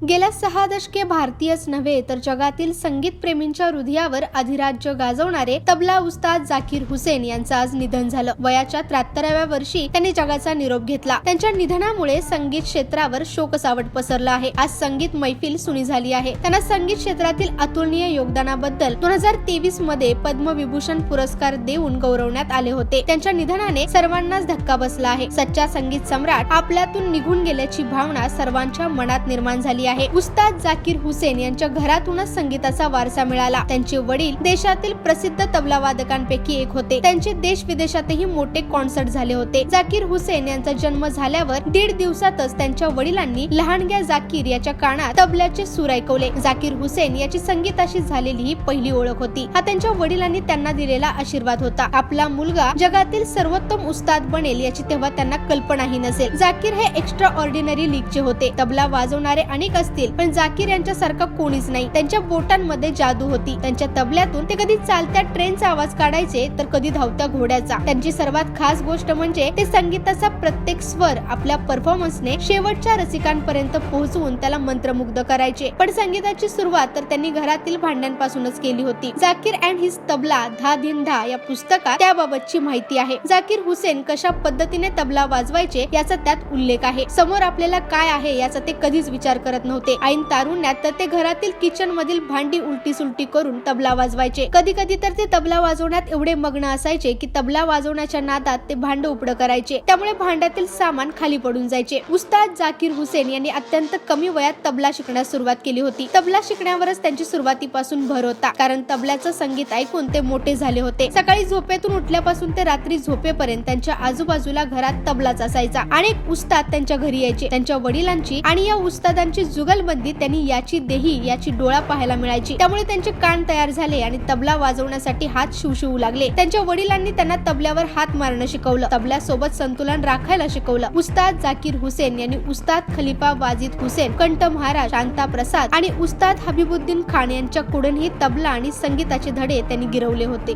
गेल्या सहा दशके भारतीयच नव्हे तर जगातील संगीत प्रेमींच्या हृदयावर अधिराज्य गाजवणारे तबला उस्ताद जाकीर हुसेन यांचं आज निधन झालं. वयाच्या त्र्याहत्तराव्या वर्षी त्यांनी जगाचा निरोप घेतला. त्यांच्या निधनामुळे संगीत क्षेत्रावर शोकसावट पसरला आहे. आज संगीत मैफिल सुनी झाली आहे. त्यांना संगीत क्षेत्रातील अतुलनीय योगदानाबद्दल दोन हजार तेवीसमध्ये पद्मविभूषण पुरस्कार देऊन गौरवण्यात आले होते. त्यांच्या निधनाने सर्वांनाच धक्का बसला आहे. सच्चा संगीत सम्राट आपल्यातून निघून गेल्याची भावना सर्वांच्या मनात निर्माण झाली आहे. उस्ताद जाकीर हुसेन यांच्या घरातूनच संगीताचा वारसा मिळाला. त्यांचे वडील देशातील प्रसिद्ध तबला वादकांपैकी एक होते. त्यांचे देश विदेशातही मोठे कॉन्सर्ट झाले होते. जाकीर हुसेन यांचा जन्म झाल्यावर दीड दिवसातच त्यांच्या वडिलांनी लहानग्या जाकीर याच्या कानात तबल्याचे सूर ऐकवले. जाकीर हुसेन याची संगीताशी झालेली ही पहिली ओळख होती. हा त्यांच्या वडिलांनी त्यांना दिलेला आशीर्वाद होता. आपला मुलगा जगातील सर्वोत्तम उस्ताद बनेल याची तेव्हा त्यांना कल्पनाही नसेल. जाकीर हे एक्स्ट्रा ऑर्डिनरी लीगचे होते. तबला वाजवणारे अनेक असतील. पण जाकीर यांच्यासारखा कोणीच नाही. त्यांच्या बोटांमध्ये जादू होती. त्यांच्या तबल्यातून ते कधी चालत्या ट्रेनचा आवाज काढायचे तर कधी धावत्या घोड्याचा. त्यांची सर्वात खास गोष्ट म्हणजे ते संगीताचा प्रत्येक स्वर आपल्या परफॉर्मन्सने शेवटच्या रसिकांपर्यंत पोहोचवून त्याला मंत्रमुग्ध करायचे. पण संगीताची सुरुवात तर त्यांनी घरातील भांड्यांपासूनच केली होती. जाकीर अँड हिज तबला धा धिन धा या पुस्तकात त्याबाबतची माहिती आहे. जाकीर हुसेन कशा पद्धतीने तबला वाजवायचे याचा त्यात उल्लेख आहे. समोर आपल्याला काय आहे याचा ते कधीच विचार करत नव्हते. ऐन तारुण्यात तर ते घरातील किचन मधील भांडी उलटी सुलटी करून तबला वाजवायचे. कधी कधी तर ते तबला वाजवण्यात एवढे मग्न असायचे की तबला वाजवण्याच्या नादात ते भांड उपड करायचे. त्यामुळे भांड्यातील सामान खाली पडून जायचे. उस्ताद जाकीर हुसेन यांनी अत्यंत कमी वयात तबला शिकण्यास सुरुवात केली होती. तबला शिकण्यावरच त्यांची सुरुवातीपासून भर होता. कारण तबल्याचं संगीत ऐकून ते मोठे झाले होते. सकाळी झोपेतून उठल्यापासून ते रात्री झोपेपर्यंत त्यांच्या आजूबाजूला घरात तबलाच असायचा. अनेक उस्ताद त्यांच्या घरी यायचे. त्यांच्या वडिलांची आणि या उस्तादांची जुगलबंदी त्यांनी याची देही याची डोळा पाहायला मिळायची. त्यामुळे त्यांचे कान तयार झाले आणि तबला वाजवण्यासाठी हात शिवशिवू लागले. त्यांच्या वडिलांनी त्यांना तबल्यावर हात मारणं शिकवलं. तबल्यासोबत संतुलन राखायला शिकवलं. उस्ताद जाकीर हुसेन यांनी उस्ताद खलिफा वाजिद हुसेन कंठ महाराज शांता प्रसाद आणि उस्ताद हबीबुद्दीन खान यांच्याकडूनही तबला आणि संगीताचे धडे त्यांनी गिरवले होते.